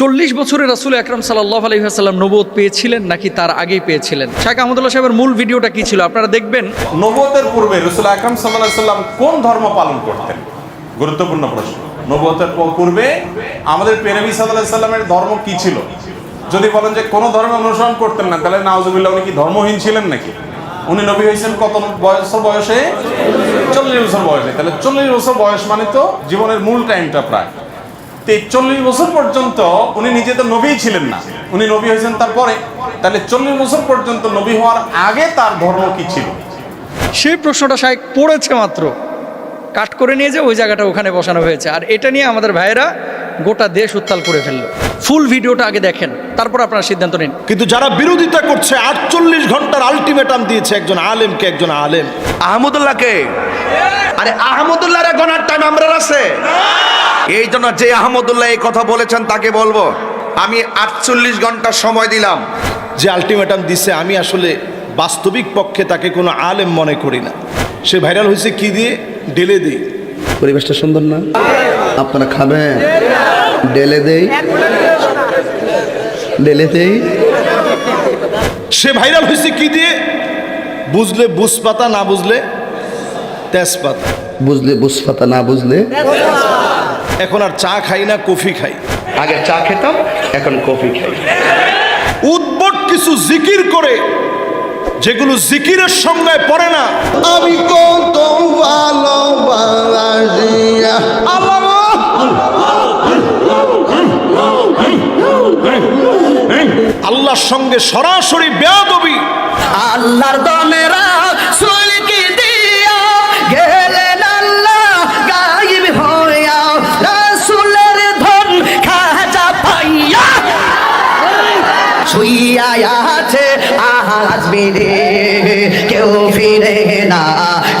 চল্লিশ বছরে রাসুল আকরাম সাল্লাহ আলহিহাসাল্লাম নবুয়ত পেয়েছিলেন নাকি তার আগেই পেয়েছিলেন? শাহ আহমদুল্লাহ সাহেবের মূল ভিডিওটা কি ছিল? আপনারা দেখবেন নবতের পূর্বে রসুল আকরম সাল্লাহ কোন ধর্ম পালন করতেন? গুরুত্বপূর্ণ প্রশ্ন। নবতের পূর্বে আমাদের পেনবী সাল্লাহ সাল্লামের ধর্ম কি ছিল? যদি বলেন যে কোনো ধর্ম অনুসরণ করতেন না, তাহলে নাওজুবিল্লাহ উনি কি ধর্মহীন ছিলেন নাকি? উনি নবী হয়েছেন কত বয়স বয়সে? চল্লিশ বছর বয়সে। তাহলে চল্লিশ বছর বয়স মানে তো জীবনের মূল টাইমটা প্রায়। চল্লিশ বছর পর্যন্ত উনি নিজে তো নবীই ছিলেন না। উনি নবী হয়েছেন তারপরে। তাহলে চল্লিশ বছর পর্যন্ত নবী হওয়ার আগে তার ধর্ম কি ছিল? সেই প্রশ্নটা সাহেব পড়েছে মাত্র। কাট করে নিয়ে যে ওই জায়গাটা ওখানে বসানো হয়েছে। আর এটা নিয়ে আমাদের ভাইয়েরা গোটা দেশ উত্তাল করে ফেলল। ফুল ভিডিওটা আগে দেখেন তারপর আপনারা সিদ্ধান্ত নিন। কিন্তু যারা বিরোধিতা করছে আটচল্লিশ ঘণ্টার আলটিমেটাম দিয়েছে একজন আলেমকে একজন আলেম। আহমদুল্লাহকে? আরে আহমদুল্লাহর গনার টাইম আমরা আছে? এই জন্য যে আহমদুল্লাহ এই কথা বলেছেন তাকে বলব আমি আটচল্লিশ ঘণ্টা সময় দিলাম। যে আলটিমেটাম দিছে আমি আসলে বাস্তবিক পক্ষে তাকে কোনো আলেম মনে করি না। সে ভাইরাল হয়েছে কি দিয়ে? ডেলে দিই। পরিবেশটা সুন্দর না? আপনারা খাবেন? ডেলে দেই? ডেলে দেই? সে ভাইরাল হয়েছে কি দিয়ে? বুঝলে বুঝপাতা না বুঝলে তেজপাতা। বুঝলে বুঝপাতা না বুঝলে এখন আর চা খাই না কফি খাই। আগে চা খেতাম এখন কফি খাই। উদ্ভট কিছু জিকির করে যেগুলো জিকিরের সংজ্ঞায় পড়ে না। আমি কত আল্লাহর সঙ্গে সরাসরি বেয়াদবি। আল্লাহর আছে আহাজ বিরে কেউ ফিরে না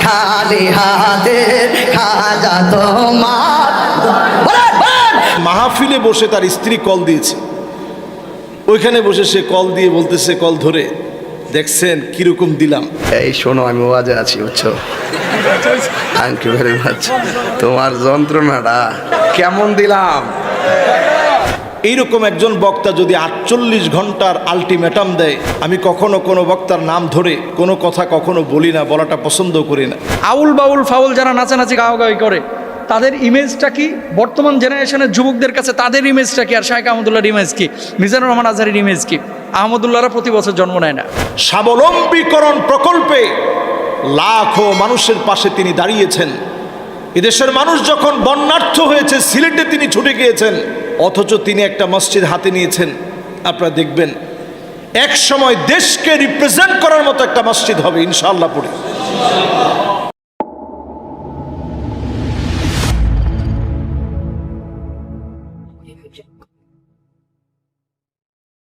খালি হাতে খাজা তোমার। মাহফিলে বসে তার স্ত্রী কল দিয়েছে। ওইখানে বসে সে কল দিয়ে বলতেছে কল ধরে দেখছেন কীরকম দিলাম। এই শোনো আমি ওয়াজে আছি বুঝছ? থ্যাংক ইউ ভেরি মাচ তোমার যন্ত্রণাটা কেমন দিলাম? এইরকম একজন বক্তা যদি আটচল্লিশ ঘণ্টার আলটিমেটাম দেয় আমি কখনো কোনো বক্তার নাম ধরে কোনো কথা কখনো বলি না বলাটা পছন্দ করি না। আউল বাউল ফাউল যারা নাচানাচি গাওয়াগাওয়ি করে তাদের ইমেজটা কি? বর্তমান জেনারেশনের যুবকদের কাছে তাদের ইমেজটা কি? আর শাহেখ আহমদুল্লাহর ইমেজ কি? মিজানুর রহমান আজহারের ইমেজ কি? আহমদুল্লাহরা প্রতি বছর জন্ম নেয় না। স্বাবলম্বীকরণ প্রকল্পে লাখো মানুষের পাশে তিনি দাঁড়িয়েছেন। এদেশের মানুষ যখন বন্যার্থ হয়েছে সিলেটে তিনি ছুটে গিয়েছেন। অথচ তিনি একটা মসজিদ হাতে নিয়েছেন। আপনারা দেখবেন, এক সময় দেশকে রিপ্রেজেন্ট করার মতো একটা মসজিদ হবে ইনশাআল্লাহ পড়ে।